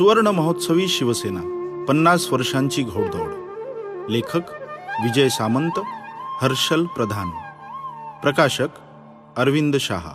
सुवर्ण महोत्सवी शिवसेना पन्नास वर्षांची घोडदौड. लेखक विजय सामंत हर्षल प्रधान. प्रकाशक अरविंद शहा.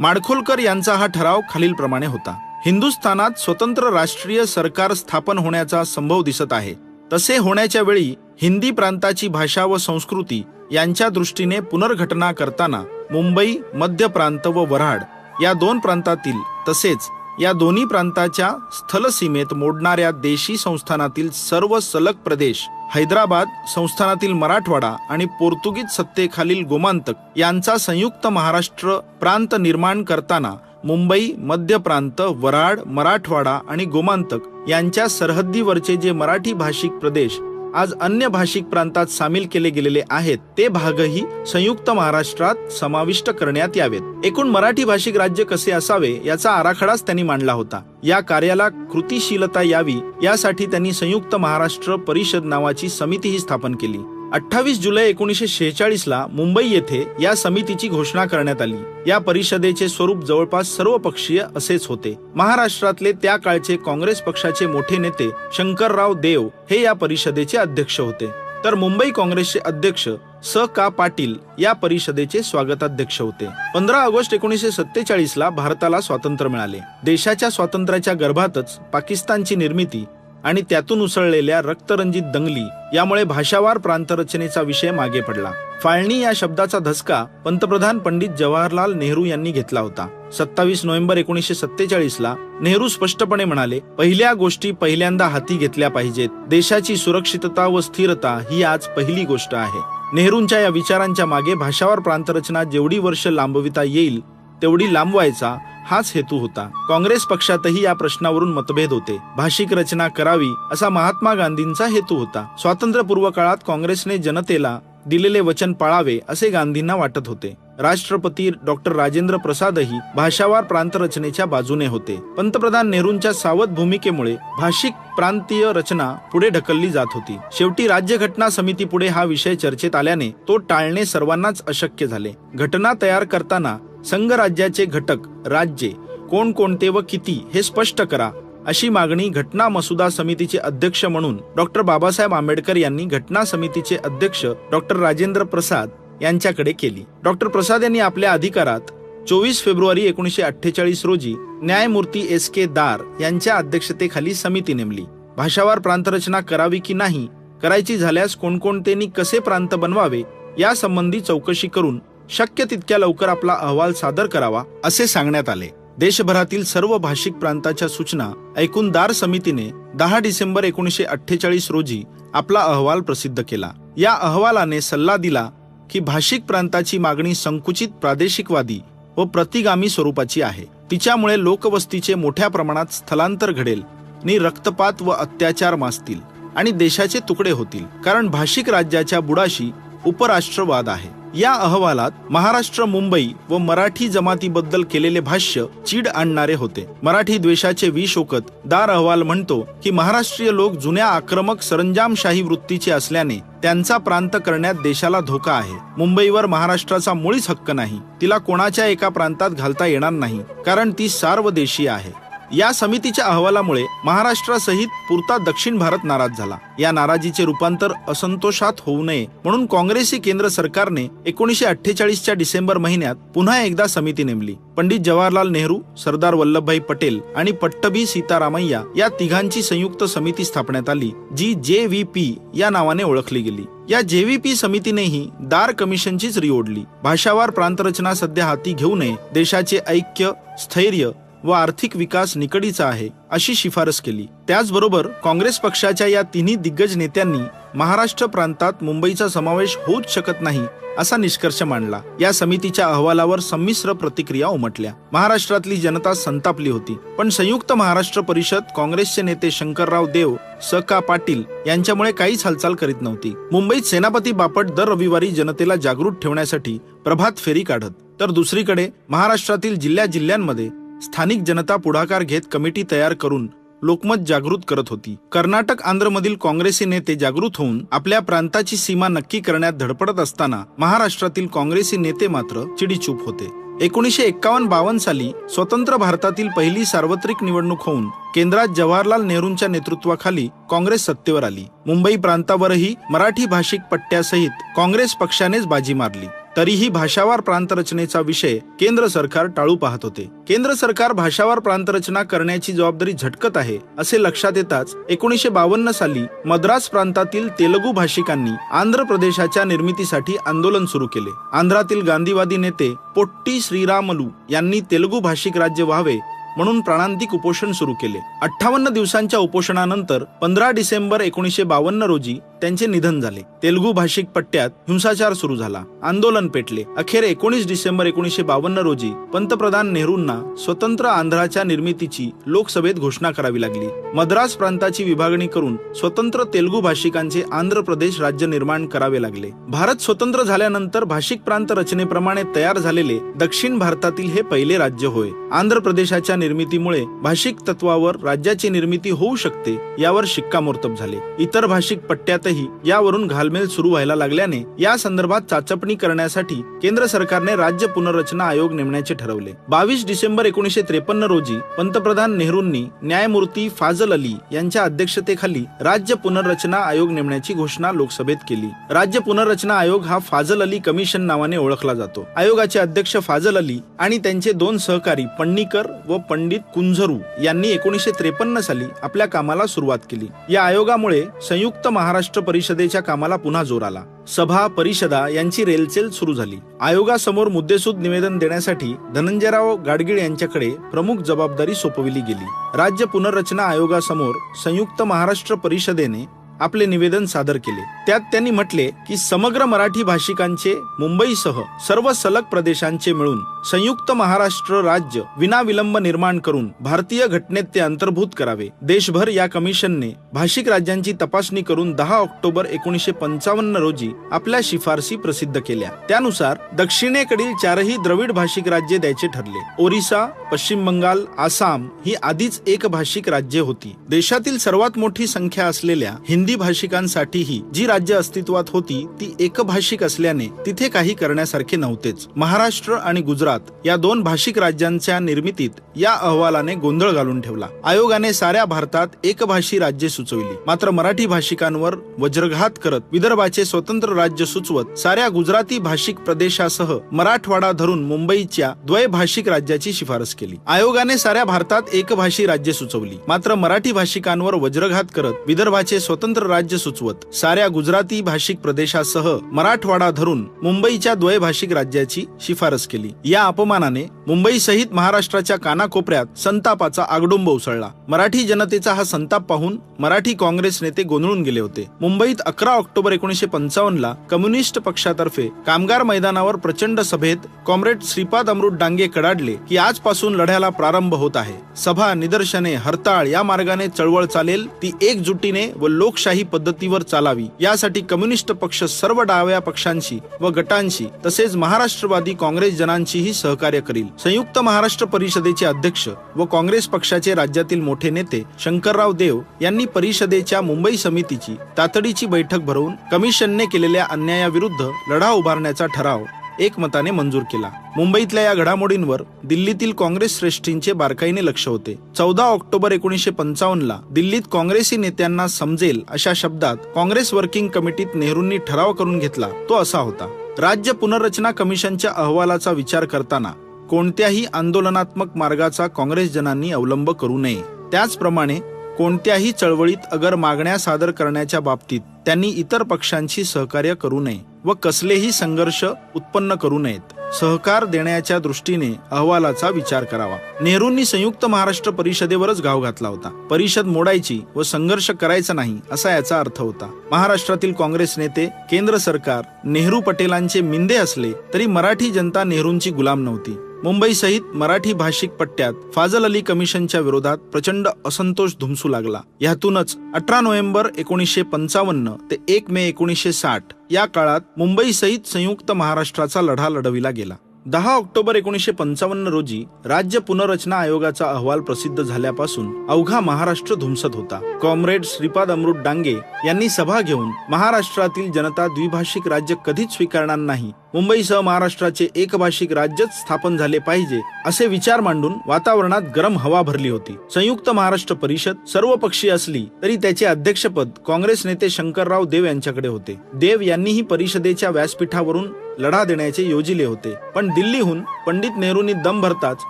माडखोलकर यांचा हा ठराव खालीलप्रमाणे होता. हिंदुस्थानात स्वतंत्र राष्ट्रीय सरकार स्थापन होण्याचा संभव दिसत आहे. तसे होण्याच्या वेळी हिंदी प्रांताची भाषा व संस्कृती यांच्या दृष्टीने पुनर्घटना करताना मुंबई मध्य प्रांत व वऱ्हाड या दोन प्रांतातील तसेच या दोन्ही प्रांताच्या स्थलसीमेत मोडणाऱ्या देशी संस्थानातील सर्व सलग प्रदेश हैदराबाद संस्थानातील मराठवाडा आणि पोर्तुगीज सत्तेखालील गोमांतक यांचा संयुक्त महाराष्ट्र प्रांत निर्माण करताना मुंबई मध्य प्रांत वराड मराठवाडा आणि गोमांतक यांच्या सरहद्दीवरचे जे मराठी भाषिक प्रदेश आज अन्य भाषिक प्रांतात सामील केले गेलेले आहेत. ते भागही संयुक्त महाराष्ट्रात समाविष्ट करण्यात यावेत. एकूण मराठी भाषिक राज्य कसे असावे याचा आराखडाच त्यांनी मांडला होता. या कार्याला कृतिशीलता यावी यासाठी त्यांनी संयुक्त महाराष्ट्र परिषद नावाची समितीही स्थापन केली. अठ्ठावीस जुलै एकोणीसशे शेहेचाळीस ला मुंबई येथे या समितीची घोषणा करण्यात आली. या परिषदेचे स्वरूप जवळपास सर्व पक्षीय असेच होते. महाराष्ट्रातले त्या काळचे काँग्रेस पक्षाचे मोठे नेते शंकरराव देव हे या परिषदेचे अध्यक्ष होते. तर मुंबई काँग्रेसचे अध्यक्ष स का पाटील या परिषदेचे स्वागताध्यक्ष होते. पंधरा ऑगस्ट एकोणीसशे सत्तेचाळीस ला भारताला स्वातंत्र्य मिळाले. देशाच्या स्वातंत्र्याच्या गर्भातच पाकिस्तानची निर्मिती आणि त्यातून उसळलेल्या रक्तरंजित दंगली यामुळे भाषावार प्रांतरचनेचा विषय मागे पडला. फाळणी या शब्दाचा धसका पंतप्रधान पंडित जवाहरलाल नेहरू यांनी घेतला होता. सत्तावीस नोव्हेंबर एकोणीसशे सत्तेचाळीस ला नेहरू स्पष्टपणे म्हणाले पहिल्या गोष्टी पहिल्यांदा हाती घेतल्या पाहिजेत. देशाची सुरक्षितता व स्थिरता ही आज पहिली गोष्ट आहे. नेहरूंच्या या विचारांच्या मागे भाषावार प्रांतरचना जेवढी वर्ष लांबविता येईल तेवढी लांबवायचा हाच हेतू होता. काँग्रेस पक्षातही या प्रश्नावरून मतभेद होते. भाषिक रचना करावी असा महात्मा गांधींचा हेतू होता. स्वातंत्र्यपूर्व काळात काँग्रेसने जनतेला दिलेले वचन पाळावे असे गांधींना वाटत होते. राष्ट्रपती डॉक्टर राजेंद्र प्रसादही भाषावार प्रांतरचनेच्या बाजूने होते. पंतप्रधान नेहरूंच्या सावध भूमिकेमुळे भाषिक प्रांतीय रचना पुढे ढकलली जात होती. शेवटी राज्यघटना समिती पुढे हा विषय चर्चेत आल्याने तो टाळणे सर्वांनाच अशक्य झाले. घटना तयार करताना संघराज्याचे घटक राज्ये कोण कोणते व किती हे स्पष्ट करा. अशी मागणी घटना मसुदा समितीचे अध्यक्ष म्हणून डॉक्टर बाबासाहेब आंबेडकर यांनी घटना समितीचे अध्यक्ष डॉक्टर राजेंद्र प्रसाद यांच्याकडे केली. डॉक्टर प्रसाद यांनी आपल्या अधिकारात चोवीस फेब्रुवारी एकोणीसशे अठ्ठेचाळीस रोजी न्यायमूर्ती एस के दार यांच्या अध्यक्षतेखाली समिती नेमली. भाषावार प्रांतरचना करावी की नाही करायची झाल्यास कोणकोणतेनी कसे प्रांत बनवावे यासंबंधी चौकशी करून शक्य तितक्या लवकर आपला अहवाल सादर करावा असे सांगण्यात आले. देशभरातील सर्व भाषिक प्रांताच्या सूचना ऐकून दार समितीने दहा डिसेंबर एकोणीसशे अठ्ठेचाळीस रोजी आपला अहवाल प्रसिद्ध केला. या अहवालाने सल्ला दिला की भाषिक प्रांताची मागणी संकुचित प्रादेशिकवादी व प्रतिगामी स्वरूपाची आहे. तिच्यामुळे लोकवस्तीचे मोठ्या प्रमाणात स्थलांतर घडेल आणि रक्तपात व अत्याचार मासतील आणि देशाचे तुकडे होतील. कारण भाषिक राज्याच्या बुडाशी उपराष्ट्रवाद आहे. या अहवालात महाराष्ट्र मुंबई व मराठी जमातीबद्दल केलेले भाष्य चीड आणणारे होते. मराठी द्वेषाचे विशोकत दार अहवाल म्हणतो की महाराष्ट्रीय लोक जुन्या आक्रमक सरंजामशाही वृत्तीचे असल्याने त्यांचा प्रांत करण्यात देशाला धोका आहे. मुंबईवर महाराष्ट्राचा मुळीच हक्क नाही. तिला कोणाच्या एका प्रांतात घालता येणार नाही कारण ती सार्वदेशीय आहे. या समितीच्या अहवालामुळे महाराष्ट्रासहित पुरता दक्षिण भारत नाराज झाला. या नाराजीचे रूपांतर असंतोषात होऊ नये म्हणून काँग्रेसी केंद्र सरकारने एकोणीसशे अठ्ठेचाळीसच्या डिसेंबर महिन्यात पुन्हा एकदा समिती नेमली. पंडित जवाहरलाल नेहरू सरदार वल्लभभाई पटेल आणि पट्टभी सीतारामय्या या तिघांची संयुक्त समिती स्थापण्यात आली जी जे व्ही पी या नावाने ओळखली गेली. या जेव्हीपी समितीनेही दार कमिशनचीच रिओढली. भाषावार प्रांतरचना सध्या हाती घेऊ नये देशाचे ऐक्य स्थैर्य व आर्थिक विकास निकडीचा आहे अशी शिफारस केली. त्याचबरोबर काँग्रेस पक्षाच्या या तिन्ही दिग्गज नेत्यांनी महाराष्ट्र प्रांतात मुंबईचा समावेश होऊच शकत नाही असा निष्कर्ष मांडला. या समितीच्या अहवालावर संमिश्र प्रतिक्रिया उमटल्या. महाराष्ट्रातली जनता संतापली होती. पण संयुक्त महाराष्ट्र परिषद काँग्रेसचे नेते शंकरराव देव स. का. पाटील यांच्यामुळे काहीच हालचाल करीत नव्हती. मुंबईत सेनापती बापट दर रविवारी जनतेला जागृत ठेवण्यासाठी प्रभात फेरी काढत. तर दुसरीकडे महाराष्ट्रातील जिल्ह्या जिल्ह्यांमध्ये स्थानिक जनता पुढाकार घेत कमिटी तयार करून लोकमत जागृत करत होती. कर्नाटक आंध्रमधील काँग्रेसी नेते जागृत होऊन आपल्या प्रांताची सीमा नक्की करण्यात धडपडत असताना महाराष्ट्रातील काँग्रेसी नेते मात्र चिडीचूप होते. एकोणीसशे एक्कावन्न बावन्न साली स्वतंत्र भारतातील पहिली सार्वत्रिक निवडणूक होऊन केंद्रात जवाहरलाल नेहरूंच्या नेतृत्वाखाली काँग्रेस सत्तेवर आली. मुंबई प्रांतावरही मराठी भाषिक पट्ट्यासहित काँग्रेस पक्षानेच बाजी मारली. तरीही भाषावार प्रांतरचनेचा विषय केंद्र सरकार टाळू पाहत होते. केंद्र सरकार भाषावार प्रांतरचना करण्याची जबाबदारी झटकत आहे असे लक्षात येताच एकोणीसशे बावन्न साली मद्रास प्रांतातील तेलगू भाषिकांनी आंध्र प्रदेशाच्या निर्मितीसाठी आंदोलन सुरू केले. आंध्रातील गांधीवादी नेते पोट्टी श्रीरामलू यांनी तेलगू भाषिक राज्य व्हावे म्हणून प्राणांतिक उपोषण सुरू केले. अठ्ठावन्न दिवसांच्या उपोषणानंतर पंधरा डिसेंबर एकोणीसशे बावन्न रोजी त्यांचे निधन झाले. तेलुगू भाषिक पट्ट्यात हिंसाचार सुरू झाला. आंदोलन पेटले. अखेर एकोणीस डिसेंबर एकोणीसशे बावन्न रोजी पंतप्रधान नेहरूंना स्वतंत्र आंध्राच्या निर्मितीची लोकसभेत घोषणा करावी लागली. मद्रास प्रांताची विभागणी करून स्वतंत्र तेलुगू भाषिकांचे आंध्र प्रदेश राज्य निर्माण करावे लागले. भारत स्वतंत्र झाल्यानंतर भाषिक प्रांत रचनेप्रमाणे तयार झालेले दक्षिण भारतातील हे पहिले राज्य होय. आंध्र प्रदेशाच्या निर्मितीमुळे भाषिक तत्वावर राज्याची निर्मिती होऊ शकते यावर शिक्कामोर्तब झाले. इतर भाषिक पट्ट्यातही यावरून घालमेल सुरू व्हायला लागल्याने या संदर्भात चाचपणी करण्यासाठी केंद्र सरकारने राज्य पुनर्रचना आयोग नेमण्याचे ठरवले. बावीस डिसेंबर एकोणीसशे त्रेपन्न रोजी पंतप्रधान नेहरूंनी न्यायमूर्ती फाजल अली यांच्या अध्यक्षतेखाली राज्य पुनर्रचना आयोग नेमण्याची घोषणा लोकसभेत केली. राज्य पुनर्रचना आयोग हा फाजल अली कमिशन नावाने ओळखला जातो. आयोगाचे अध्यक्ष फाजल अली आणि त्यांचे दोन सहकारी पण्णीकर व पंडित कुंझरू यांनी एकोणीसशे त्रेपन्न साली आपल्या कामाला सुरुवात केली. या आयोगामुळे संयुक्त महाराष्ट्र परिषदेच्या कामाला पुन्हा जोर आला. सभा परिषदा यांची रेलचेल सुरू झाली. आयोगासमोर मुद्देसूद निवेदन देण्यासाठी धनंजयराव गाडगीळ यांच्याकडे प्रमुख जबाबदारी सोपविली गेली. राज्य पुनर्रचना आयोगासमोर संयुक्त महाराष्ट्र परिषदेने आपले निवेदन सादर केले. त्यात त्यांनी म्हटले की समग्र मराठी भाषिकांचे मुंबईसह सर्व सलग प्रदेशांचे मिळून संयुक्त महाराष्ट्र राज्य विनाविलंब निर्माण करून भारतीय घटनेत ते अंतर्भूत करावे. देशभर या कमिशनने भाषिक राज्यांची तपासणी करून दहा ऑक्टोबर एकोणीसशे पंचावन्न रोजी आपल्या शिफारसी प्रसिद्ध केल्या. त्यानुसार दक्षिणेकडील चारही द्रविड भाषिक राज्ये द्यायचे ठरले. ओरिसा पश्चिम बंगाल आसाम ही आधीच एक भाषिक राज्ये होती. देशातील सर्वात मोठी संख्या असलेल्या हिंदी भाषिकांसाठीही जी राज्य अस्तित्वात होती ती एकभाषिक असल्याने तिथे काही करण्यासारखे नव्हतेच. महाराष्ट्र आणि गुजरात या दोन भाषिक राज्यांच्या निर्मितीत या अहवालाने गोंधळ घालून ठेवला. आयोगाने साऱ्या भारतात एकभाषी राज्ये सुचविली. मात्र मराठी भाषिकांवर वज्रघात करत विदर्भाचे स्वतंत्र राज्य सुचवत साऱ्या गुजराती भाषिक प्रदेशासह मराठवाडा धरून मुंबईच्या द्वैभाषिक राज्याची शिफारस केली. आयोगाने साऱ्या भारतात एकभाषी राज्य सुचवली. मात्र मराठी भाषिकांवर वज्रघात करत विदर्भाचे स्वतंत्र राज्य सुचवत साऱ्या गुजराती भाषिक प्रदेशासह मराठवाडा धरून मुंबईच्या द्वयभाषिक राज्याची शिफारस केली. या अपमानाने मुंबई सहित महाराष्ट्राच्या कानाकोपऱ्यात संतापाचा आगडुंब उसळला. मराठी जनतेचा हा संताप पाहून मराठी काँग्रेस नेते गोंधळून गेले होते. मुंबईत अकरा ऑक्टोबर एकोणीशे पंचावन्न ला कम्युनिस्ट पक्षातर्फे कामगार मैदानावर प्रचंड सभेत कॉम्रेड श्रीपाद अमृत डांगे कडाडले की आजपासून लढ्याला प्रारंभ होत आहे. सभा निदर्शने हरताळ या मार्गाने चळवळ चालेल ती एकजुटीने व लोकशाही पद्धतीवर चालावी. यासाठी कम्युनिस्ट पक्ष सर्व डाव्या पक्षांशी व गटांशी तसेच महाराष्ट्रवादी काँग्रेस जनांशीही सहकार्य करील. संयुक्त महाराष्ट्र परिषदेचे अध्यक्ष व काँग्रेस पक्षाचे राज्यातील मोठे नेते शंकरराव देव यांनी परिषदेच्या मुंबई समितीची तातडीची बैठक भरवून कमिशनने केलेल्या अन्यायाविरुद्ध लढा उभारण्याचा ठराव एकमताने मंजूर केला. मुंबईतल्या या घडामोडींवर दिल्लीतील काँग्रेस श्रेष्ठींचे बारकाईने लक्ष होते. चौदा ऑक्टोबर एकोणीसशे पंचावन्न ला दिल्लीत काँग्रेसी नेत्यांना समजेल अशा शब्दात काँग्रेस वर्किंग कमिटीत नेहरूंनी ठराव करून घेतला. तो असा होता. राज्य पुनर्रचना कमिशनच्या अहवालाचा विचार करताना कोणत्याही आंदोलनात्मक मार्गाचा काँग्रेस जनांनी अवलंब करू नये. त्याचप्रमाणे कोणत्याही चळवळीत अगर मागण्या सादर करण्याच्या बाबतीत त्यांनी इतर पक्षांशी सहकार्य करू नये व कसलेही संघर्ष उत्पन्न करू नयेत. सहकार देण्याच्या दृष्टीने अहवालाचा विचार करावा. नेहरूंनी संयुक्त महाराष्ट्र परिषदेवरच घाव घातला होता. परिषद मोडायची व संघर्ष करायचा नाही असा याचा अर्थ होता. महाराष्ट्रातील काँग्रेस नेते केंद्र सरकार नेहरू पटेलांचे मिंदे असले तरी मराठी जनता नेहरूंची गुलाम नव्हती. मुंबईसहित मराठी भाषिक पट्ट्यात फाजल अली कमिशनच्या विरोधात प्रचंड असंतोष धुमसू लागला. यातूनच अठरा नोव्हेंबर एकोणीसशे पंचावन्न ते एक मे एकोणीसशे साठ या काळात मुंबईसहित संयुक्त महाराष्ट्राचा लढा लढविला गेला. दहा ऑक्टोबर एकोणीसशे पंचावन्न रोजी राज्य पुनर्रचना आयोगाचा अहवाल प्रसिद्ध झाल्यापासून अवघा महाराष्ट्र धुमसत होता. कॉम्रेड श्रीपाद अमृत डांगे यांनी सभा घेऊन महाराष्ट्रातील जनता द्विभाषिक राज्य कधीच स्वीकारणार नाही मुंबईसह महाराष्ट्राचे एकभाषिक राज्यच स्थापन झाले पाहिजे असे विचार मांडून वातावरणात गरम हवा भरली होती. संयुक्त महाराष्ट्र परिषद सर्व पक्षी असली तरी त्याचे अध्यक्षपद काँग्रेस नेते शंकरराव देव यांच्याकडे होते. देव यांनीही परिषदेच्या व्यासपीठावरून लढा देण्याचे योजिले होते. पण दिल्लीहून पंडित नेहरूंनी दम भरताच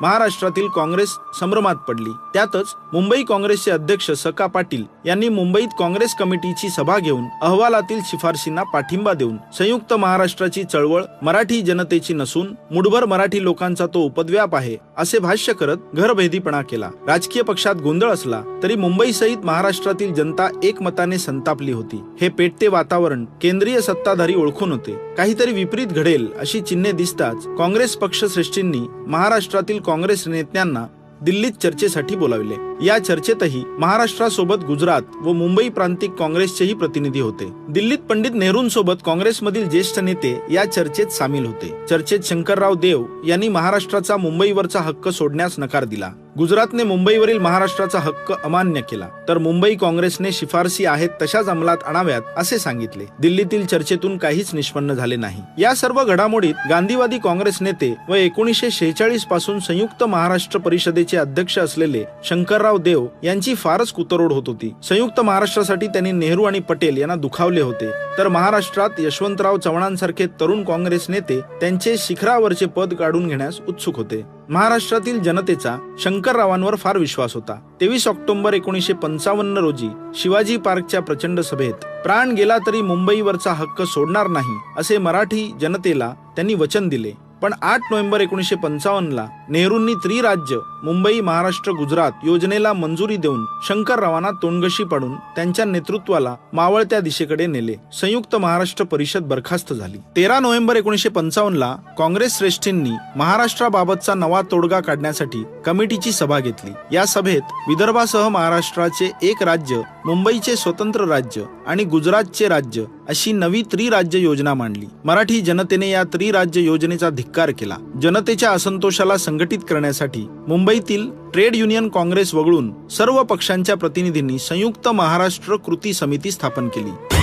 महाराष्ट्रातील काँग्रेस संभ्रमात पडली. त्यातच मुंबई काँग्रेसचे अध्यक्ष सका पाटील यांनी मुंबईत काँग्रेस कमिटीची सभा घेऊन अहवालातील शिफारशींना पाठिंबा देऊन संयुक्त महाराष्ट्राची चळवळ मराठी जनतेची नसून मुठभर मराठी लोकांचा तो उपद्व्याप आहे असे भाष्य करत घरभेदीपणा केला. राजकीय पक्षात गोंधळ असला तरी मुंबईसहित महाराष्ट्रातील जनता एकमताने संतापली होती. हे पेटते वातावरण केंद्रीय सत्ताधारी ओळखून होते. काहीतरी विपरीत घडेल अशी चिन्हे दिसताच काँग्रेस पक्षश्रेष्ठींनी महाराष्ट्रातील काँग्रेस नेत्यांना दिल्लीत चर्चेसाठी बोलाविले. या चर्चेतही महाराष्ट्रासोबत गुजरात व मुंबई प्रांतिक काँग्रेसचेही प्रतिनिधी होते. दिल्लीत पंडित नेहरूंसोबत काँग्रेसमधील ज्येष्ठ नेते या चर्चेत सामील होते. चर्चेत शंकरराव देव यांनी महाराष्ट्राचा मुंबईवरचा हक्क सोडण्यास नकार दिला. गुजरातने मुंबईवरील महाराष्ट्राचा हक्क अमान्य केला. तर मुंबई काँग्रेसने शिफारसी आहेत तशाच अंमलात आणाव्यात असे सांगितले. दिल्लीतील चर्चेतून काहीच निष्पन्न झाले नाही. या सर्व घडामोडीत गांधीवादी काँग्रेस नेते व एकोणीसशे शेहेचाळीसपासून संयुक्त महाराष्ट्र परिषदेचे अध्यक्ष असलेले शंकरराव देव यांची फारच कुतरोड होत होती. संयुक्त महाराष्ट्रासाठी त्यांनी नेहरू आणि पटेल यांना दुखावले होते. तर महाराष्ट्रात यशवंतराव चव्हाणांसारखे तरुण काँग्रेस नेते त्यांचे शिखरावरचे पद काढून घेण्यास उत्सुक होते. महाराष्ट्रातील जनतेचा शंकररावांवर फार विश्वास होता. तेवीस ऑक्टोबर एकोणीसशे पंचावन्न रोजी शिवाजी पार्कच्या प्रचंड सभेत प्राण गेला तरी मुंबईवरचा हक्क सोडणार नाही असे मराठी जनतेला त्यांनी वचन दिले. पण आठ नोव्हेंबर एकोणीसशे पंचावन्नला नेहरूंनी त्रिराज्य मुंबई महाराष्ट्र गुजरात योजनेला मंजुरी देऊन शंकररावांना तोंडगशी पाडून त्यांच्या नेतृत्वाला मावळत्या दिशेकडे नेले. संयुक्त महाराष्ट्र परिषद बरखास्त झाली. तेरा नोव्हेंबर एकोणीसशे पंचावन्नला काँग्रेस श्रेष्ठींनी महाराष्ट्राबाबतचा नवा तोडगा काढण्यासाठी कमिटीची सभा घेतली. या सभेत विदर्भासह महाराष्ट्राचे एक राज्य मुंबईचे स्वतंत्र राज्य आणि गुजरातचे राज्य अशी नवी त्रिराज्य योजना मांडली. मराठी जनतेने या त्रिराज्य योजनेचा धिक्कार केला. जनतेच्या असंतोषाला संघटित करण्यासाठी मुंबईतील ट्रेड युनियन काँग्रेस वगळून सर्व पक्षांच्या प्रतिनिधींनी संयुक्त महाराष्ट्र कृती समिती स्थापन केली.